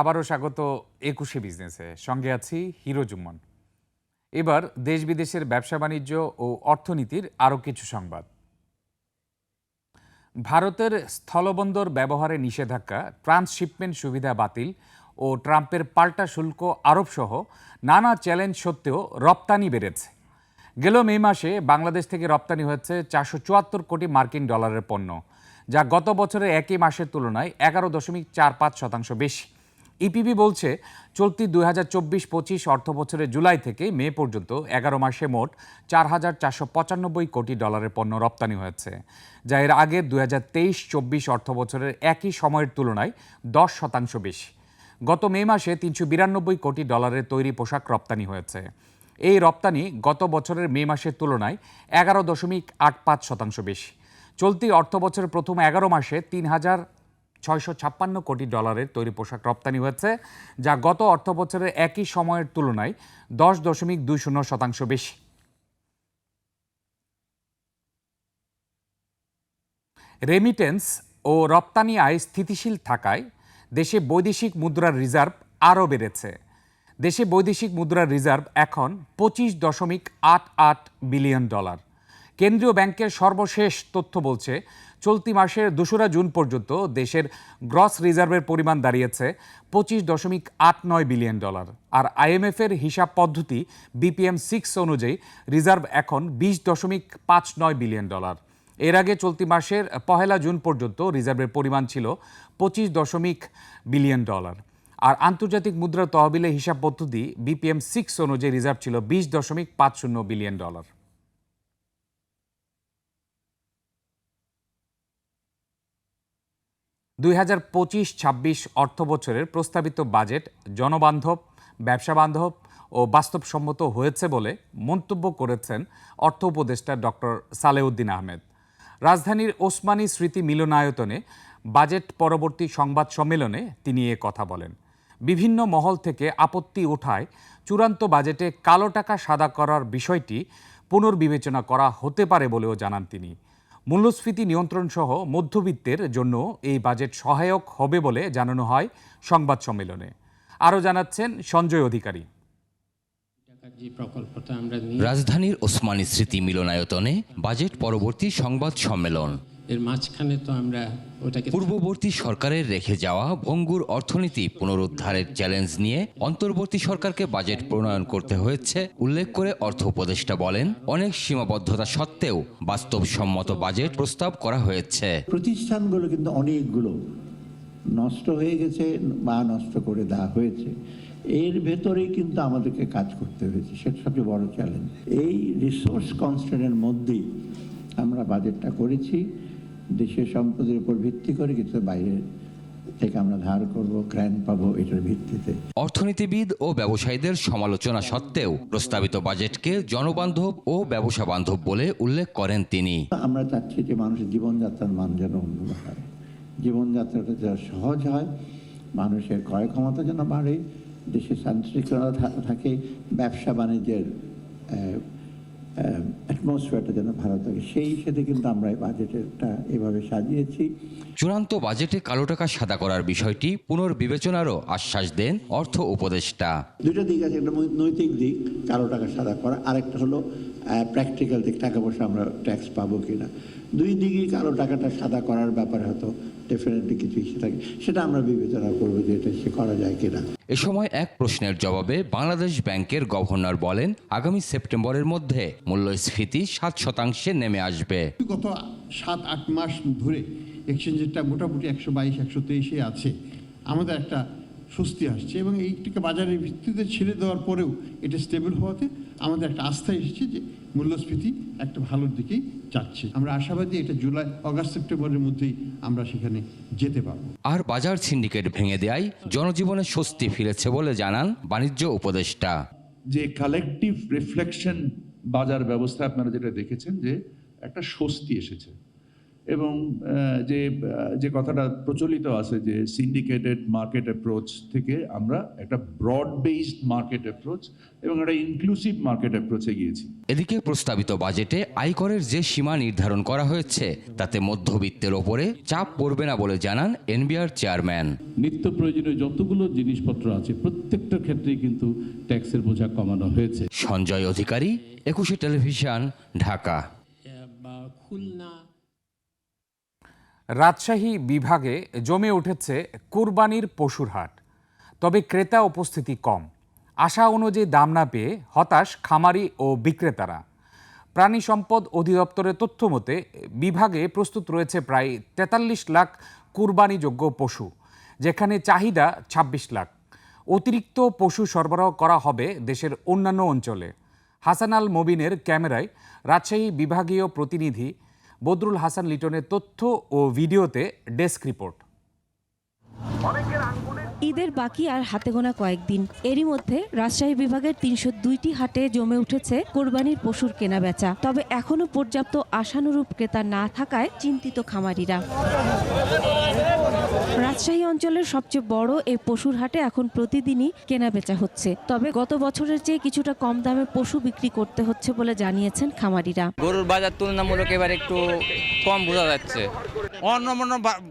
আবারও স্বাগত একুশে বিজনেসে। সঙ্গে আছি হিরো জুম্মন। এবার দেশ বিদেশের ব্যবসা বাণিজ্য ও অর্থনীতির আরও কিছু সংবাদ। ভারতের স্থলবন্দর ব্যবহারে নিষেধাজ্ঞা ট্রান্সশিপমেন্ট সুবিধা বাতিল ও ট্রাম্পের পাল্টা শুল্ক আরোপসহ নানা চ্যালেঞ্জ সত্ত্বেও রপ্তানি বেড়েছে। গেল মে মাসে বাংলাদেশ থেকে রপ্তানি হয়েছে চারশো চুয়াত্তর কোটি মার্কিন ডলারের পণ্য, যা গত বছরের একই মাসের তুলনায় এগারো দশমিক চার পাঁচ শতাংশ বেশি। ইপিবি বলছে, চলতি দুই হাজার চব্বিশ পঁচিশ অর্থ বছরের জুলাই থেকে মে পর্যন্ত এগারো মাসে মোট চার হাজার চারশো পঁচানব্বই কোটি ডলারের পণ্য রপ্তানি হয়েছে, যা এর আগে দুই হাজার তেইশ চব্বিশ অর্থ বছরের একই সময়ের তুলনায় দশ শতাংশ বেশি। গত মে মাসে তিনশো বিরানব্বই কোটি ডলারের তৈরি পোশাক রপ্তানি হয়েছে। এই রপ্তানি গত বছরের মে মাসের তুলনায় এগারো দশমিক আট পাঁচ শতাংশ বেশি। চলতি অর্থ বছরের প্রথম এগারো মাসে তিন হাজার ছয়শো ছাপ্পান্ন কোটি ডলারের তৈরি পোশাক রপ্তানি হয়েছে, যা গত অর্থ বছরের একই সময়ের তুলনায় দশ দশমিক দুই শূন্য শতাংশ বেশি। রেমিটেন্স ও রপ্তানি আয় স্থিতিশীল থাকায় দেশে বৈদেশিক মুদ্রার রিজার্ভ আরও বেড়েছে। দেশে বৈদেশিক মুদ্রার রিজার্ভ এখন পঁচিশ দশমিক আট আট বিলিয়ন ডলার। কেন্দ্রীয় ব্যাংকের সর্বশেষ তথ্য বলছে, চলতি মাসের দোসরা জুন পর্যন্ত দেশের গ্রস রিজার্ভের পরিমাণ দাঁড়িয়েছে পঁচিশ দশমিক আট নয় বিলিয়ন ডলার। আর আইএমএফের হিসাব পদ্ধতি, বিপিএম সিক্স অনুযায়ী, রিজার্ভ এখন বিশ দশমিক পাঁচ নয় বিলিয়ন ডলার। এর আগে চলতি মাসের পহেলা জুন পর্যন্ত রিজার্ভের পরিমাণ ছিল পঁচিশ দশমিক বিলিয়ন ডলার। আর আন্তর্জাতিক মুদ্রা তহবিলে হিসাব পদ্ধতি, বিপিএম সিক্স অনুযায়ী রিজার্ভ ছিল বিশ দশমিক পাঁচ শূন্য বিলিয়ন ডলার। দুই হাজার পঁচিশ ছাব্বিশ অর্থ বছরের প্রস্তাবিত বাজেট জনবান্ধব ব্যবসা বান্ধব ও বাস্তবসম্মত হয়েছে বলে মন্তব্য করেছেন অর্থ উপদেষ্টা ডক্টর সালেউদ্দিন আহমেদ। রাজধানীর ওসমানী স্মৃতি মিলনায়তনে বাজেট পরবর্তী সংবাদ সম্মেলনে তিনি এ কথা বলেন। বিভিন্ন মহল থেকে আপত্তি ওঠায় চূড়ান্ত বাজেটে কালো টাকা সাদা করার বিষয়টি পুনর্বিবেচনা করা হতে পারে বলেও জানান তিনি। মূল্যস্ফীতি নিয়ন্ত্রণ সহ মধ্যবিত্তের জন্য এই বাজেট সহায়ক হবে বলে জানানো হয় সংবাদ সম্মেলনে। আরও জানাচ্ছেন সঞ্জয় অধিকারী। টাকার যে প্রকল্পটা আমরা নিই রাজধানীর ওসমানী স্মৃতি মিলনায়তনে বাজেট পরবর্তী সংবাদ সম্মেলন। এর মাঝখানে তো আমরা ওটাকে পূর্ববর্তী সরকারের রেখে যাওয়া ভঙ্গুর অর্থনীতি পুনরুদ্ধারের চ্যালেঞ্জ নিয়ে অন্তর্বর্তী সরকারকে বাজেট প্রণয়ন করতে হয়েছে। উল্লেখ করে অর্থ উপদেষ্টা বলেন অনেক সীমাবদ্ধতা সত্ত্বেও বাস্তবসম্মত বাজেট প্রস্তাব করা হয়েছে। প্রতিষ্ঠানগুলো কিন্তু অনেকগুলো নষ্ট হয়ে গেছে বা নষ্ট করে দেওয়া হয়েছে। এর ভেতরেই কিন্তু আমাদেরকে কাজ করতে হয়েছে সেটা সবচেয়ে বড় চ্যালেঞ্জ এই রিসোর্স কনস্ট্যান্টের মধ্যেই আমরা বাজেটটা করেছি। দেশের সম্পদের উপর ভিত্তি করে কিন্তু বাইরে থেকে আমরা ধার করব গ্র্যান্ড পাবো এটার ভিত্তিতে। অর্থনীতিবিদ ও ব্যবসায়ীদের সমালোচনা সত্ত্বেও প্রস্তাবিত বাজেটকে জনবান্ধব ও ব্যবসা বান্ধব বলে উল্লেখ করেন তিনি। আমরা চাচ্ছি যে মানুষের জীবনযাত্রার মান যেন উন্নত হয়। জীবনযাত্রাটা যেন সহজ হয় মানুষের ক্রয় ক্ষমতা যেন বাড়ে দেশে শান্তিশৃঙ্খলা থাকে ব্যবসা বাণিজ্যের অ্যাটমসফিয়ারটা যেন ভালো থাকে। সেই হিসেবে কিন্তু আমরা এই বাজেটটা এভাবে সাজিয়েছি। চূড়ান্ত বাজেটে কালো টাকা সাদা করার বিষয়টি পুনর্বিবেচনারও আশ্বাস দেন অর্থ উপদেষ্টা। দুটো দিক আছে একটা নৈতিক দিক কালো টাকা সাদা করা আরেকটা হলো প্র্যাকটিক্যাল দিক টাকা পয়সা আমরা ট্যাক্স পাবো কিনা। দুই দিকেই কালো টাকাটা সাদা করার ব্যাপারে হয়তো ডেফিনেটলি কিছু ইস্যু থাকে সেটা আমরা বিবেচনা করব যে এটা সে করা যায় কিনা। এ সময় এক প্রশ্নের জবাবে বাংলাদেশ ব্যাংকের গভর্নর বলেন আগামী সেপ্টেম্বরের মধ্যে মূল্যস্ফীতি সাত শতাংশে নেমে আসবে। গত সাত আট মাস ধরে এক্সচেঞ্জেরটা মোটামুটি একশো বাইশ একশো তেইশে আছে। আমাদের একটা স্বস্তি আসছে এবং এইটাকে বাজারের ভিত্তিতে ছেড়ে দেওয়ার পরেও এটা স্টেবল হওয়াতে আমাদের একটা আস্থা এসেছে যে মূল্যস্ফীতি একটা ভালোর দিকেই যাচ্ছে। আমরা আশাবাদী এটা জুলাই অগাস্ট সেপ্টেম্বরের মধ্যেই আমরা সেখানে যেতে পারব। আর বাজার সিন্ডিকেট ভেঙে দেয় জনজীবনে স্বস্তি ফিরেছে বলে জানান বাণিজ্য উপদেষ্টা। যে কালেকটিভ রিফ্লেকশন বাজার ব্যবস্থা আপনারা যেটা দেখেছেন যে একটা স্বস্তি এসেছে। এবং যে যে কথাটা প্রচলিত আছে যে সিন্ডিকেটেড মার্কেট অ্যাপ্রোচ থেকে আমরা একটা ব্রড বেসড মার্কেট অ্যাপ্রোচ এবং একটা ইনক্লুসিভ মার্কেট অ্যাপ্রোচে গিয়েছি। এদিকে প্রস্তাবিত বাজেটে আয়করের যে সীমা নির্ধারণ করা হয়েছে তাতে মধ্যবিত্তের ওপরে চাপ পড়বে না বলে জানান এনবিআর চেয়ারম্যান। নিত্য প্রয়োজনীয় যতগুলো জিনিসপত্র আছে প্রত্যেকটার ক্ষেত্রেই কিন্তু ট্যাক্সের বোঝা কমানো হয়েছে। সঞ্জয় অধিকারী একুশে টেলিভিশন ঢাকা। খুলনা রাজশাহী বিভাগে জমে উঠেছে কুরবানির পশুর হাট। তবে ক্রেতা উপস্থিতি কম। আশা অনুযায়ী দাম না পেয়ে হতাশ খামারি ও বিক্রেতারা। প্রাণী সম্পদ অধিদপ্তরের তথ্য মতে, বিভাগে প্রস্তুত রয়েছে প্রায় তেতাল্লিশ লাখ কুরবানিযোগ্য পশু, যেখানে চাহিদা ২৬ লাখ। অতিরিক্ত পশু সরবরাহ করা হবে দেশের অন্যান্য অঞ্চলে। হাসান আল মবিনের ক্যামেরায় রাজশাহী বিভাগীয় প্রতিনিধি বদরুল হাসান লিটনের তথ্য ও ভিডিওতে ডেস্ক রিপোর্ট। ঈদের বাকি আর হাতে গোনা কয়েকদিন। এরই মধ্যে রাজশাহী বিভাগের তিনশো দুইটি হাটে জমে উঠেছে কোরবানির পশুর কেনা বেচা তবে এখনও পর্যাপ্ত আশানুরূপ ক্রেতা না থাকায় চিন্তিত খামারিরা। রাজশাহী অঞ্চলের সবচেয়ে বড় এই পশুর হাটে এখন প্রতিদিনই কেনা বেচা হচ্ছে। তবে গত বছরের চেয়ে কিছুটা কম দামে পশু বিক্রি করতে হচ্ছে বলে জানিয়েছেন খামারিরা। গরুর বাজার তুলনামূলক এবার একটু কম বোঝা যাচ্ছে। অন্য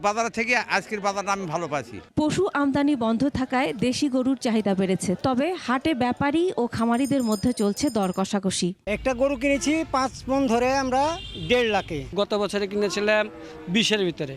বাজার থেকে আজকের বাজারটা আমি ভালো পাচ্ছি। পশু আমদানি বন্ধ থাকায় দেশি গরুর চাহিদা বেড়েছে। তবে হাটে ব্যাপারী ও খামারিদের মধ্যে চলছে দর কষাকষি। একটা গরু কিনেছি পাঁচ মন ধরে আমরা দেড় লাখে। গত বছরে কিনেছিলাম বিশের ভিতরে।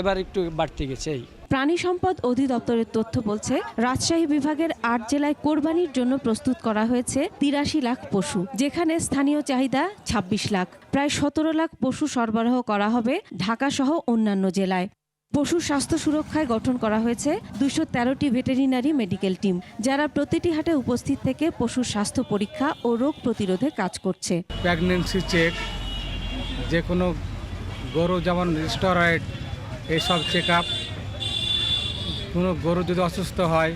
এবার একটু বাড়তে গেছে এই। প্রাণী সম্পদ অধিদপ্তরের তথ্য বলছে রাজশাহী বিভাগের আট জেলায় কোরবানির জন্য প্রস্তুত করা হয়েছে তিরাশি লাখ পশু যেখানে স্থানীয় চাহিদা ২৬ লাখ। প্রায় সতেরো লাখ পশু সরবরাহ করা হবে ঢাকা সহ অন্যান্য জেলায়। পশু স্বাস্থ্য সুরক্ষায় গঠন করা হয়েছে দুশো তেরোটি ভেটেরিনারি মেডিকেল টিম যারা প্রতিটি হাটে উপস্থিত থেকে পশুর স্বাস্থ্য পরীক্ষা ও রোগ প্রতিরোধে কাজ করছে। প্রেগনেন্সি চেক যে কোনো গরু যেমন স্টেরয়েড এইসব চেক আপ কোনো গরু যদি অসুস্থ হয়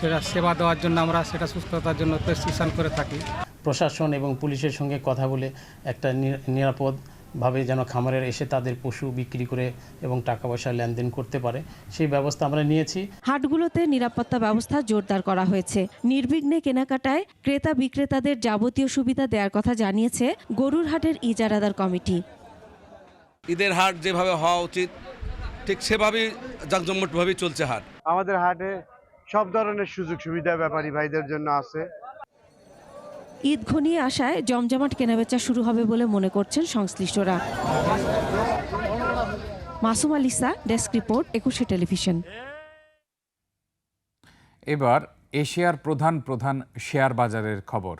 সেটা সেবা দেওয়ার জন্য আমরা সেটা সুস্থতার জন্য প্রেসক্রিপশন করে থাকি। প্রশাসন এবং পুলিশের সঙ্গে কথা বলে একটা নি- নিরাপদভাবে যেন খামারের এসে তাদের পশু বিক্রি করে এবং টাকা পয়সা লেনদেন করতে পারে সেই ব্যবস্থা আমরা নিয়েছি। হাটগুলোতে নিরাপত্তা ব্যবস্থা জোরদার করা হয়েছে। নির্বিঘ্নে কেনাকাটায় ক্রেতা বিক্রেতাদের যাবতীয় সুবিধা দেওয়ার কথা জানিয়েছে গরুর হাটের ইজারাদার কমিটি। ঈদের হাট যেভাবে হওয়া উচিত ঠিক সেভাবেই জাঁকজমটভাবেই চলছে হাট। আমাদের হাটে সব ধরনের সুযোগ সুবিধা ব্যাপারী ভাইদের জন্য আছে। ঈদ ঘনিয়ে আসায় জমজমাট কেনাবেচা শুরু হবে বলে মনে করছেন সংশ্লিষ্টরা। Masum Alisa desk report Ekushey television. এবার এশিয়ার প্রধান প্রধান শেয়ার বাজারের খবর।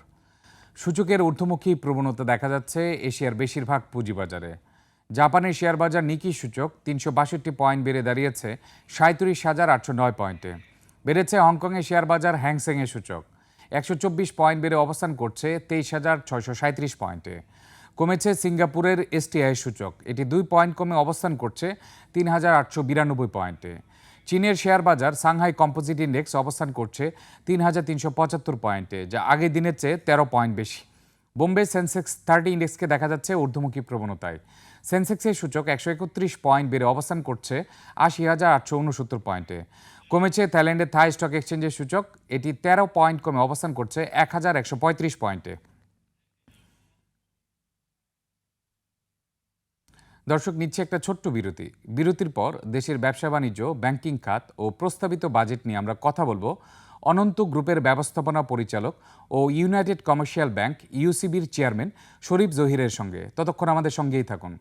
সূচকের ঊর্ধ্বমুখী প্রবণতা দেখা যাচ্ছে এশিয়ার বেশিরভাগ পুঁজিবাজারে। জাপানের শেয়ার বাজার নিকি সূচক তিনশো বাষট্টি পয়েন্ট বেড়ে দাঁড়িয়েছে সাঁত্রিশ হাজার আটশো নয় পয়েন্টে। বেড়েছে হংকংয়ের শেয়ার বাজার হ্যাংসেংয়ের সূচক। একশো চব্বিশ পয়েন্ট বেড়ে অবস্থান করছে তেইশ হাজার ছয়শো সাঁত্রিশ পয়েন্টে। কমেছে সিঙ্গাপুরের এসটিআই সূচক। এটি দুই পয়েন্ট কমে অবস্থান করছে তিন হাজার আটশো বিরানব্বই পয়েন্টে। চীনের শেয়ার বাজার সাংহাই কম্পোজিট ইন্ডেক্স অবস্থান করছে তিন হাজার তিনশো পঁচাত্তর পয়েন্টে, যা আগের দিনের চেয়ে তেরো পয়েন্ট বেশি। বোম্বে সেন্সেক্স থার্টি ইন্ডেক্সকে দেখা যাচ্ছে ঊর্ধ্বমুখী প্রবণতায়। সেন্সেক্সের সূচক একশো একত্রিশ পয়েন্ট বেড়ে অবস্থান করছে আশি হাজার আটশো উনসত্তর পয়েন্টে। কমেছে থাইল্যান্ডের থাই স্টক এক্সচেঞ্জের সূচক। এটি তেরো পয়েন্ট কমে অবস্থান করছে এক হাজার একশো পঁয়ত্রিশ পয়েন্টে। দর্শক, নিচ্ছে একটা ছোট্ট বিরতি। বিরতির পর দেশের ব্যবসা বাণিজ্য, ব্যাংকিং খাত ও প্রস্তাবিত বাজেট নিয়ে আমরা কথা বলব অনন্ত গ্রুপের ব্যবস্থাপনা পরিচালক ও ইউনাইটেড কমার্শিয়াল ব্যাংক, ইউসিবির চেয়ারম্যান শরীফ জহিরের সঙ্গে। ততক্ষণ আমাদের সঙ্গেই থাকুন।